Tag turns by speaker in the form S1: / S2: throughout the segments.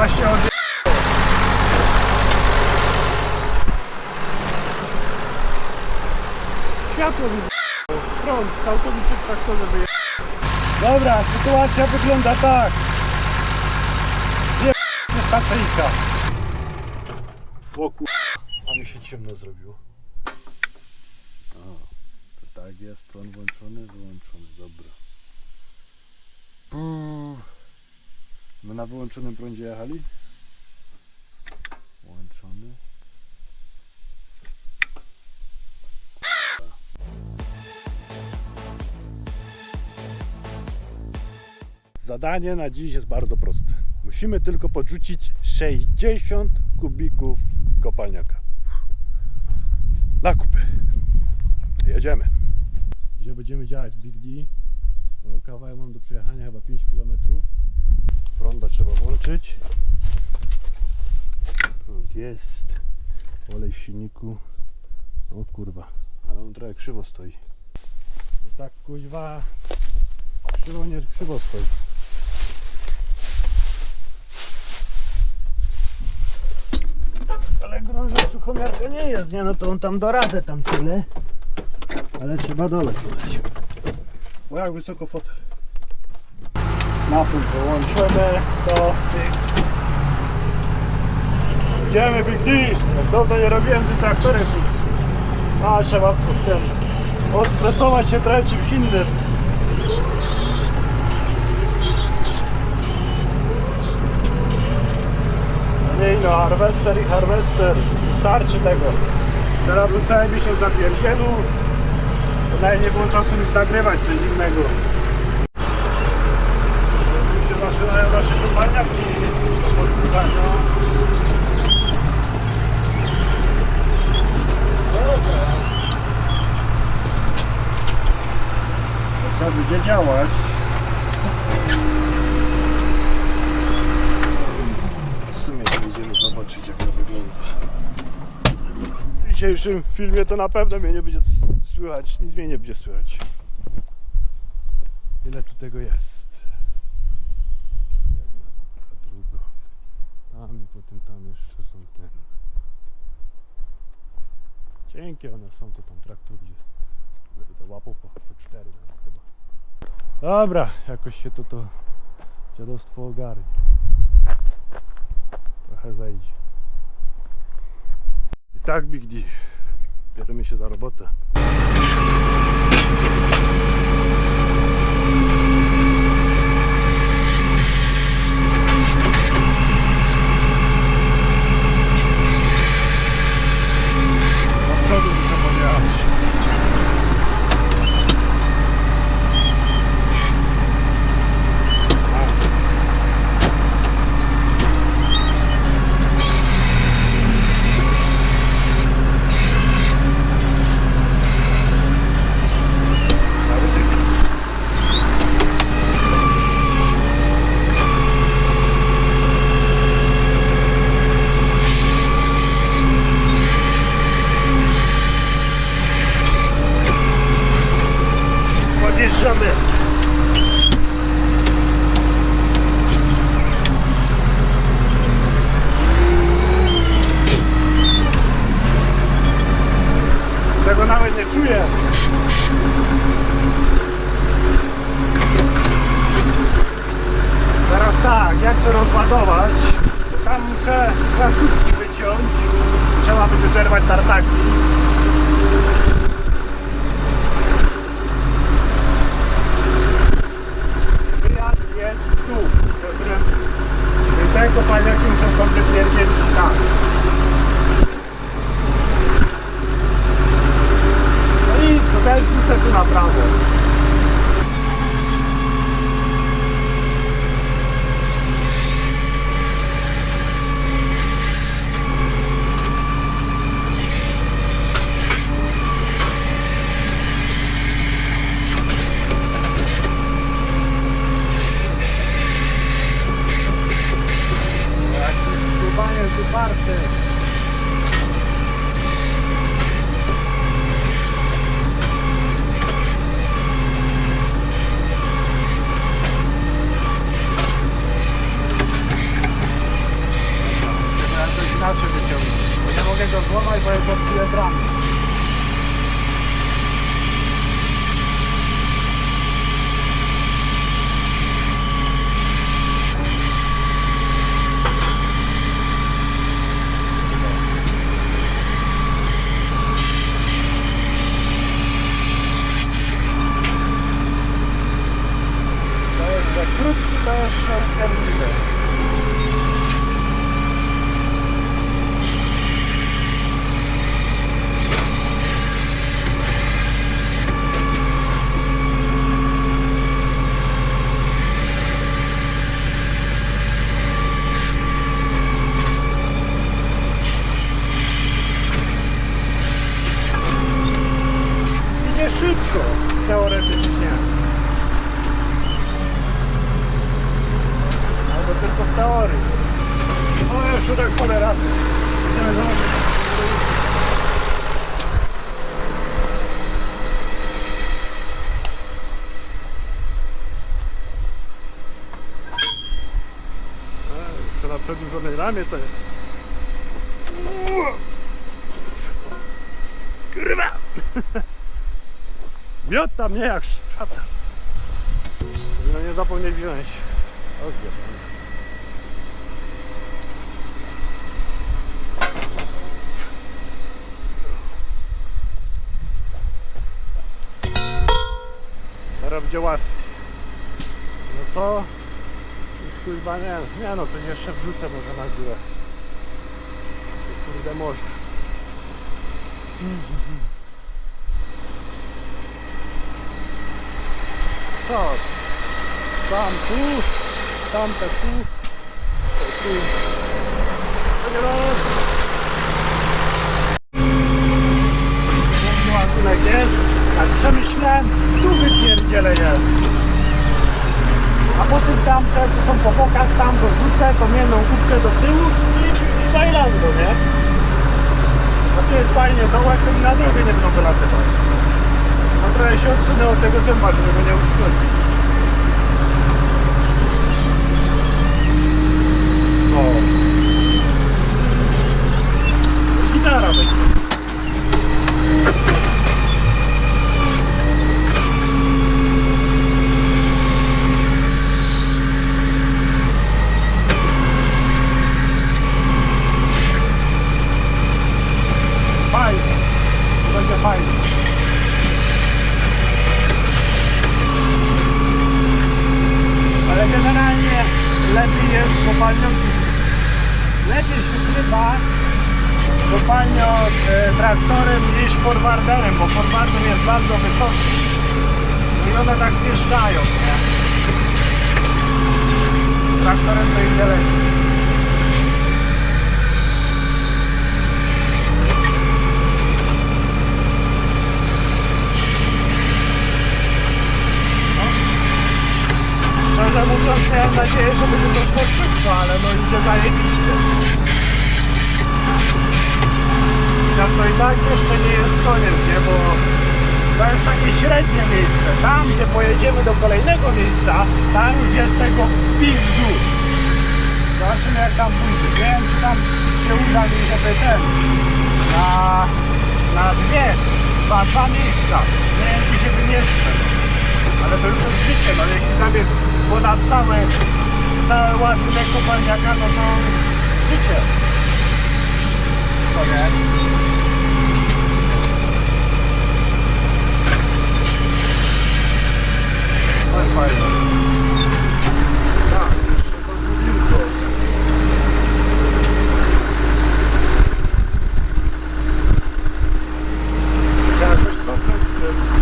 S1: Właśnie od... Światło mi prąd całkowicie w wyje... Dobra, sytuacja wygląda tak. Zje... stacyjka. O kur... A mi się ciemno zrobiło. O, to tak jest, prąd włączony, wyłączony, dobra. Puh. My na wyłączonym prądzie jechali? Włączony. Zadanie na dziś jest bardzo proste. Musimy tylko podrzucić 60 kubików kopalniaka. Na kupy. Jedziemy. Dzisiaj będziemy działać Big D. Bo kawałek mam do przejechania, chyba 5 km. Prąda trzeba włączyć. Prąd jest. Olej w silniku. O kurwa, ale on trochę krzywo stoi. No tak kuźwa krzywo nie krzywo stoi. Ale grąża suchomiarka nie jest, nie? No to on tam da radę tam tyle. Ale trzeba dole podać. Bo jak wysoko fotel. Napój wyłączony, to Idziemy Big D! Jak nie robiłem tym traktorem nic. A trzeba w tym ostresować się trochę czymś innym. Nie no, harwester i harwester. Starczy tego. Teraz był cały miesiąc zapierdzielu. Nawet nie było czasu nic nagrywać, coś innego. Tu się zaczynają nasze kopalniaki do podrzucania. To Trzeba będzie działać. W sumie będziemy zobaczyć jak to wygląda. W dzisiejszym filmie to na pewno mnie nie będzie coś słychać, nic mnie nie będzie słychać. Ile tu tego jest? Druga. Tam i potem tam jeszcze są ten. Cienkie one są, to tam traktor gdzie łapu po, cztery chyba. Dobra, jakoś się to to dziadostwo ogarnie. Trochę zajdzie. I tak Big D. Bierzemy się za robotę. Do przodu mogę go złamać, bo jest odbije bramy. To jest za krótki, to jest szorstkowy. Idzie szybko, teoretycznie. Albo tylko w teorii. Parę razy. Jeszcze na przedłużonej ramie to jest. Kurwa! Miota mnie jak szczata. No nie zapomnieć wziąć. O, będzie łatwiej. No co? Już kurwa nie, nie no coś jeszcze wrzucę może na górę. Kurde może. Co? Tam tu, tamte tu, to tu. Piękny ładunek jest, tak przemyślałem, tu wypierdziele jest. A potem tamte, co są po bokach, tam dorzucę tą jedną kubkę do tyłu i, i Tajlandu, nie? A tu jest fajnie dołek, to na drogę nie będą wylatywać. No trochę się odsunę od tego dęba, żeby go nie uszkodzić. O. Gitara będzie. Fajnie. Będzie fajnie. Ale generalnie lepiej jest kopalnią lepiej się chyba kopalnią e, traktorem niż forwarderem, bo forwarder jest bardzo wysoki i one tak zjeżdżają, nie? Traktorem to idzie lepiej. Szczerze mówiąc miałem nadzieję, że będzie to szło szybko, ale no idzie zajebiście. Chociaż to i tak jeszcze nie jest koniec, nie? Bo to jest takie średnie miejsce. Tam, gdzie pojedziemy do kolejnego miejsca, tam już jest tego pizdu. Zobaczymy jak tam pójdzie. Wiem, czy tam się uda mi, żeby ten na, na dwie, dwa miejsca. Nie wiem, czy się wymieszczę. Ale to już jest życie, no jeśli tam jest ponad cały, cały ładunek kopalniaka, no to życie. To nie? I fajnie. Tak, jeszcze to drugim Musiałem coś cofnąć z tym.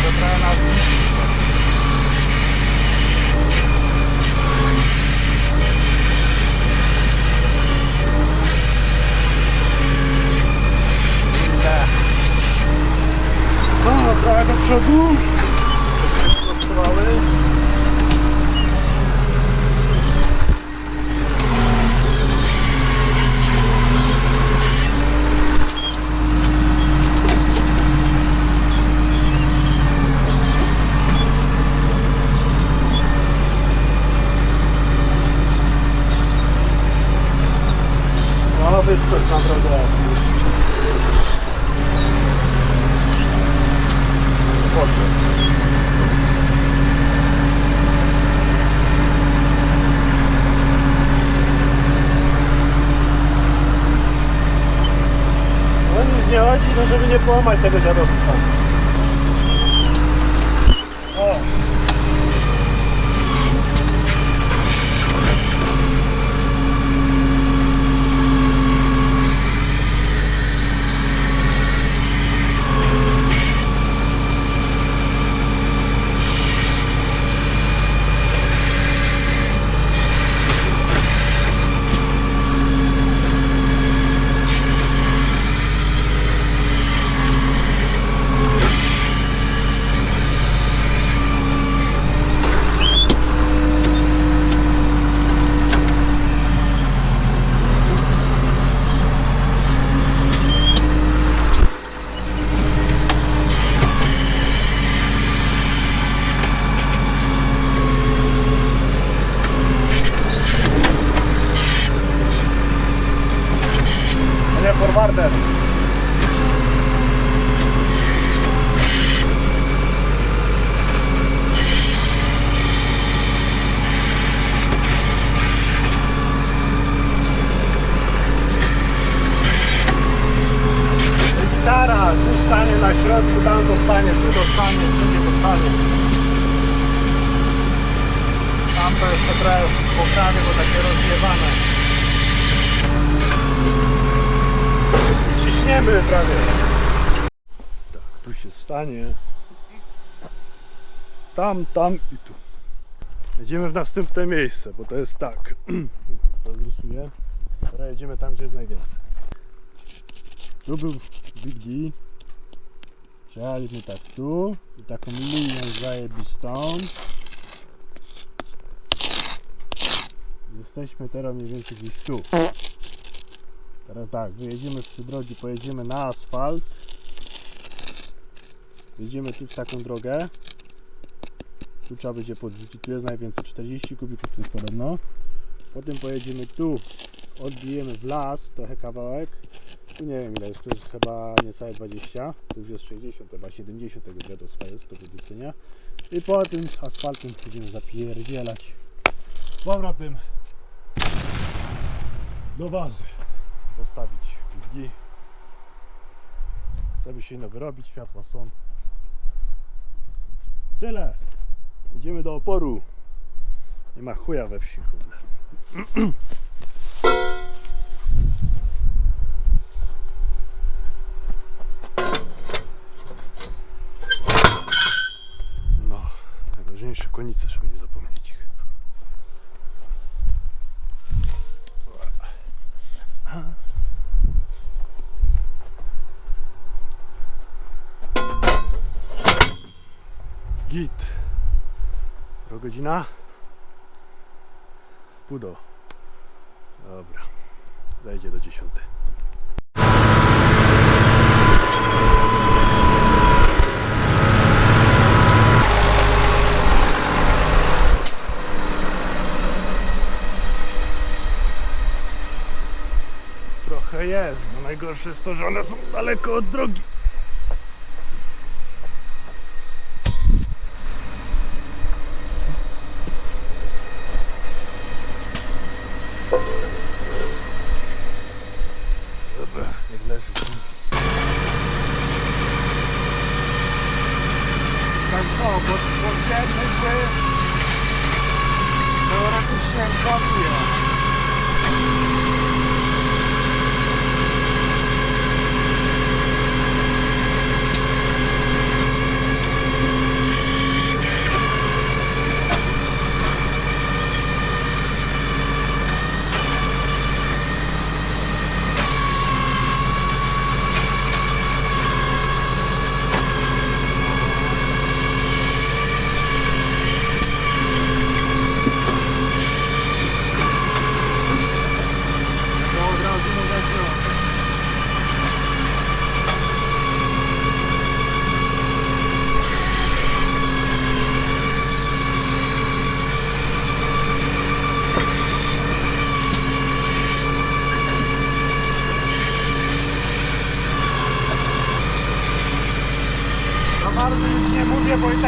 S1: To trochę nas zniszczy. No, trochę do przodu. Prostowały. mam wrażenie. Poszedł. No nic nie chodzi, no żeby nie połamać tego dziadostwa. O! Nie forwardem. Gitara, tu stanie na środku, tam dostanie, tu dostanie, wszędzie dostanie. Tam to jeszcze trochę poprawię, bo takie rozjebane. I ciśniemy prawie. Tak, tu się stanie. Tam, tam i tu. Jedziemy w następne miejsce, bo to jest tak. To rysuję. Teraz jedziemy tam, gdzie jest najwięcej. Tu był Big D. Przejechaliśmy tak tu i taką linią zajebistą. Jesteśmy teraz mniej więcej gdzieś tu. Teraz tak, wyjedziemy z drogi, pojedziemy na asfalt. Jedziemy tu w taką drogę. Tu trzeba będzie podrzucić, tu jest najwięcej, 40 kubików tu jest podobno. Potem pojedziemy tu, odbijemy w las, trochę kawałek. Nie wiem ile jest, jest chyba niecałe 20, tu już jest 60, chyba 70 tego dziadostwa jest do wyrzucenia. I po tym asfaltem będziemy zapierdzielać z powrotem do bazy postawić drzwi, żeby się ino wyrobić, światła są. Tyle. Idziemy do oporu. Nie ma chuja we wsi. No, najważniejsze konice, żeby nie zapomnieć ich. Git. Która godzina? W pół do. Dobra. Zajdzie do dziesiątej. Trochę jest. No najgorsze jest to, że one są daleko od drogi.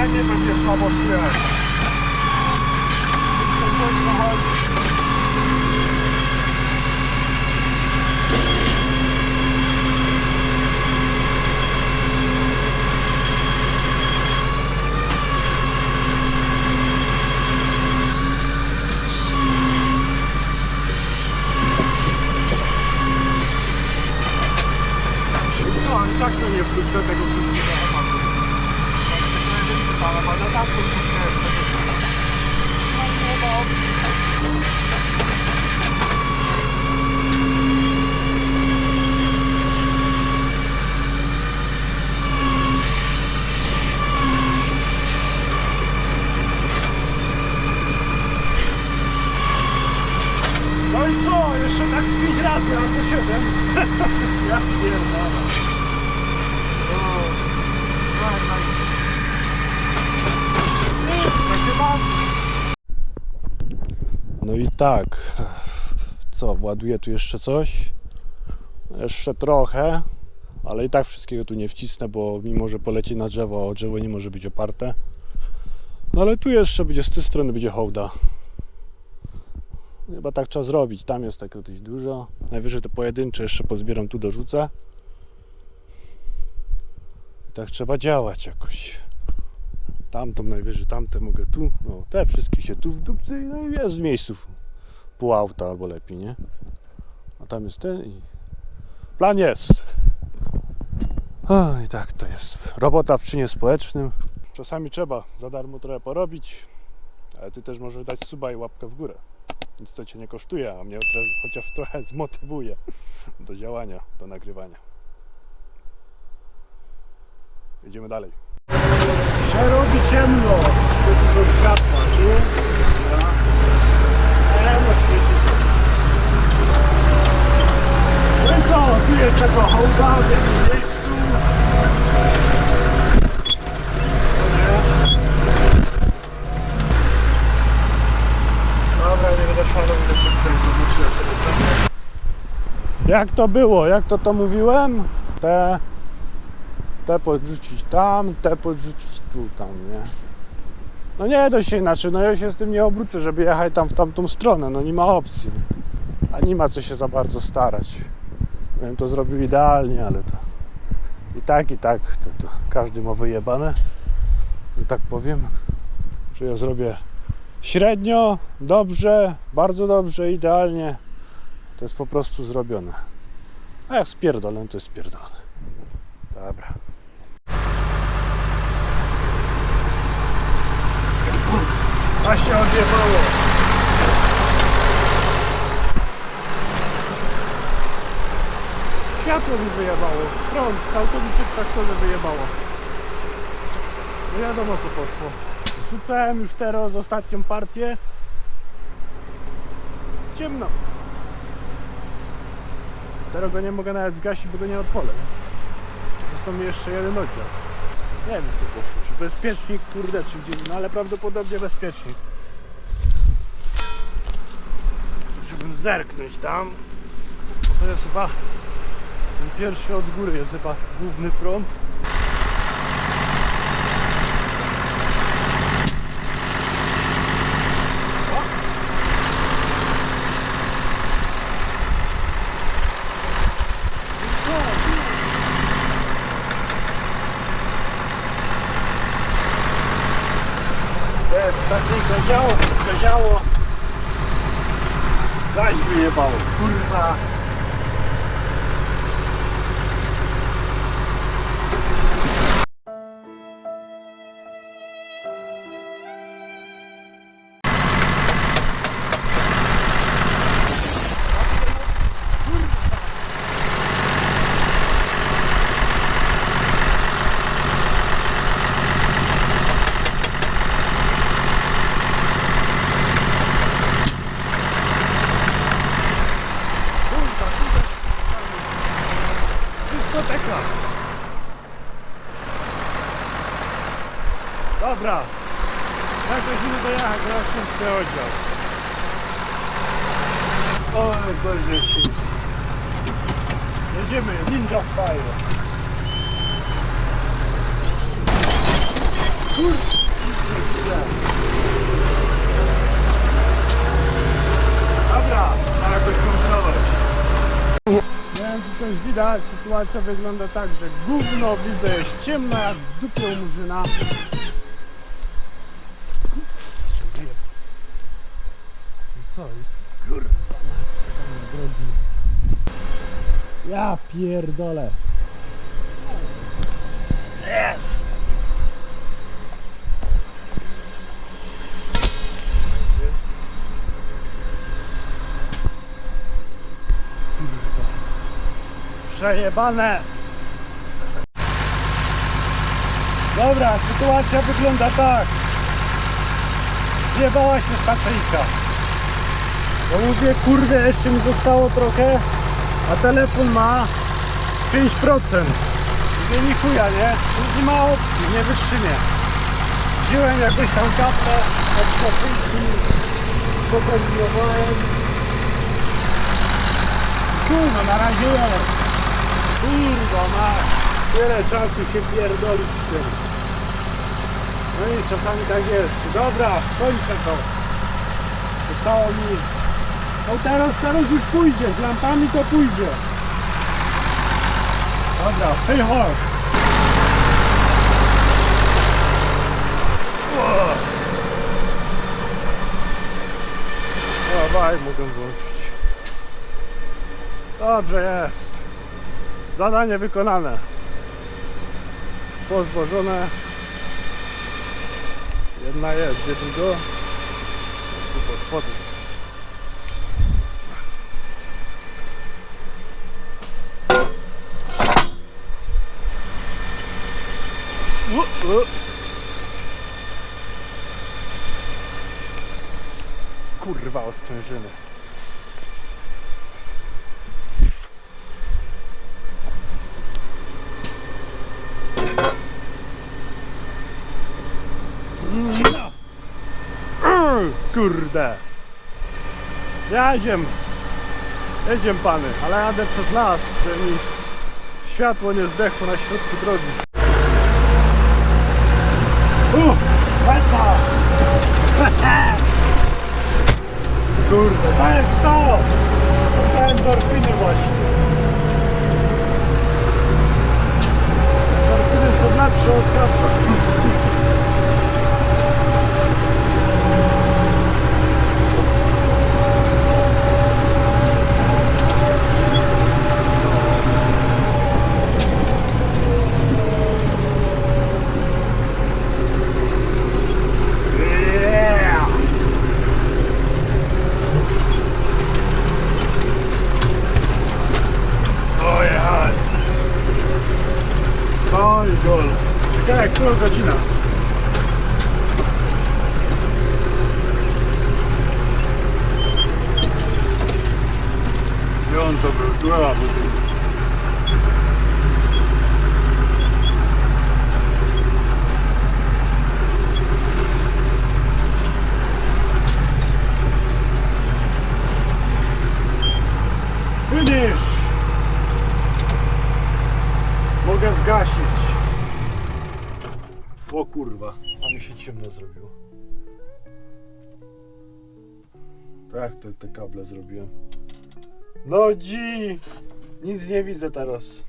S1: Mówię, bo i tak nie będzie słabo słychać. Jestem głośno chodzi. Co, ale tak to nie wkrótce tego wszystkiego tematu. Ale ma na tamtą No i co? Jeszcze tak z pięć razy, albo siedem. ja pierdolę. O, daj, daj. To się bawi. No i tak. Co, ładuję tu jeszcze coś? Jeszcze trochę, ale i tak wszystkiego tu nie wcisnę, bo mimo, że poleci na drzewo, a drzewo nie może być oparte. No ale tu jeszcze będzie z tej strony będzie hołda. Chyba tak trzeba zrobić. Tam jest tego dość dużo. Najwyżej te pojedyncze jeszcze pozbieram tu dorzucę. I tak trzeba działać jakoś. Tamtą najwyżej, tamte mogę tu. No, te wszystkie się tu w no i jest w miejscu. Pół auta albo lepiej, nie? A tam jest ten i... Plan jest. O, I tak to jest. Robota w czynie społecznym. Czasami trzeba za darmo trochę porobić, ale ty też możesz dać suba i łapkę w górę. Nic to cię nie kosztuje, a mnie chociaż trochę zmotywuje do działania, do nagrywania. Idziemy dalej. Się robi ciemno, tu są światła, tu? Dobra. E, no świeci się. No i co, tu jest taka hołda w jednym miejscu. Dobra, nie będę szalał, będę się przejść, Jak to było? Jak to to mówiłem? Te, te podrzucić tam, te podrzucić tu, tam, nie? No nie da się inaczej, no ja się z tym nie obrócę, żeby jechać tam w tamtą stronę, no nie ma opcji. A nie ma co się za bardzo starać. Bym to zrobił idealnie, ale to i tak, i tak, to, to każdy ma wyjebane, że tak powiem, że ja zrobię średnio, dobrze, bardzo dobrze, idealnie. To jest po prostu zrobione. A jak spierdolę, to jest spierdolone. Dobra. A się. Światło mi wyjebało. Prąd całkowicie w traktorze wyjebało. Nie wiadomo co poszło. Rzucałem już teraz ostatnią partię. Ciemno. Teraz go nie mogę nawet zgasić, bo go nie odpolę. Mi jeszcze jeden oddział. Nie wiem co poszło. Czy bezpiecznik, kurde, czy gdzieś, no ale prawdopodobnie bezpiecznik. Żebym zerknąć tam. To jest chyba pierwszy od góry jest chyba główny prąd. Jest, tak nie zgaziało, zgaziało. Gaś wyjebało. Kurwa, Dobra. Jak musimy dojechać, teraz się oddział. Oj, Boże święty. Jedziemy, ninja style. Dobra, trzeba jakoś kontrolować. Nie wiem czy coś widać, sytuacja wygląda tak, że gówno widzę jest ciemno jak w dupie u murzyna. Co jest? Kurwa, na drogi. Ja pierdolę. Jest! Przejebane! Dobra, sytuacja wygląda tak. Zjebała się stacyjka. Bo mówię, kurde, jeszcze mi zostało trochę, a telefon ma 5%. Mówię, ni chuja, nie? Nie ma opcji, nie wytrzymie. Wziąłem jakąś tam kapę od stacyjki, pokombinowałem. Kurwa, na razie jest. Kurwa, ma tyle czasu się pierdolić z tym. No i czasami tak jest. Dobra, kończę to. Zostało mi... No teraz, teraz już pójdzie, z lampami to pójdzie. Dobra, hard. Dawaj, mogę włączyć. Dobrze jest. Zadanie wykonane. Pozwożone. Jedna jest, gdzie druga? Tu po spodnie. Kurwa ostrężyny. Mm, Kurde. Jadziem. Jedziemy pany, ale jadę przez las, żeby mi światło nie zdechło na środku drogi. Beta! Kurde, to jest! To są te endorfiny właśnie. Endorfiny są lepsze od kaca. Godzina? Gdzie on to był? Tu, a, bo tu. Finish! Mogę zgasić. O kurwa, a mi się ciemno zrobiło. Tak, to te kable zrobiłem. No dzi! Nic nie widzę teraz.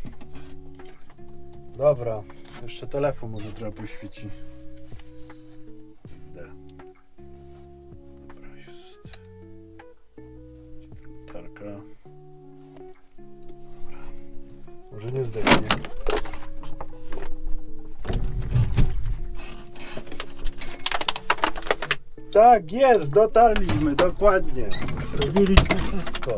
S1: Dobra, jeszcze telefon może trochę poświeci. Tak jest, dotarliśmy, dokładnie. Robiliśmy wszystko.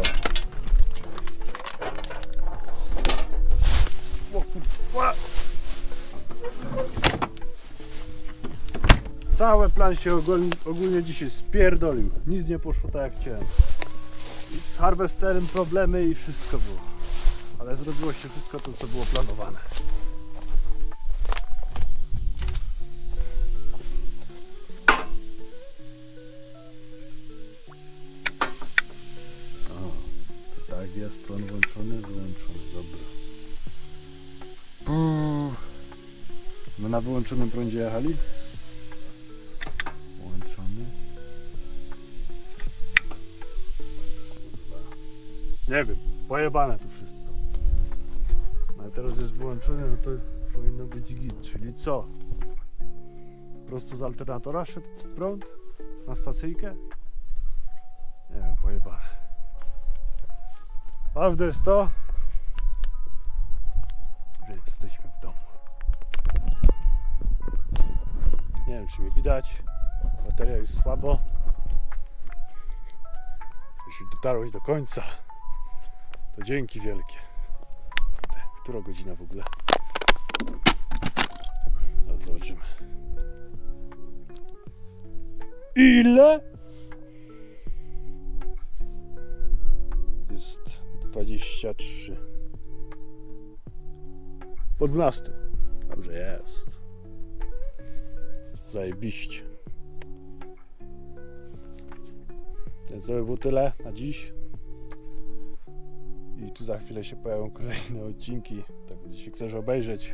S1: Cały plan się ogólnie, ogólnie dzisiaj spierdolił. Nic nie poszło tak jak chciałem. Z harvesterem problemy i wszystko było. Ale zrobiło się wszystko to, co było planowane. Plan włączony, wyłączony, dobra. My na wyłączonym prądzie jechali? Włączony. Nie wiem, pojebane tu wszystko. No ale teraz jest wyłączony, no to powinno być git, czyli co? prosto z alternatora szedł prąd na stacyjkę Ważne jest to, że jesteśmy w domu. Nie wiem, czy mnie widać. Bateria jest słabo. Jeśli dotarłeś do końca, to dzięki wielkie. Która godzina w ogóle? Zobaczymy. Ile? 23. Po 12. Dobrze jest. Zajebiście. Więc to by było tyle na dziś. I tu za chwilę się pojawią kolejne odcinki. Tak jeśli chcesz obejrzeć,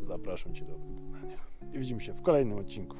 S1: to zapraszam Cię do oglądania. I widzimy się w kolejnym odcinku.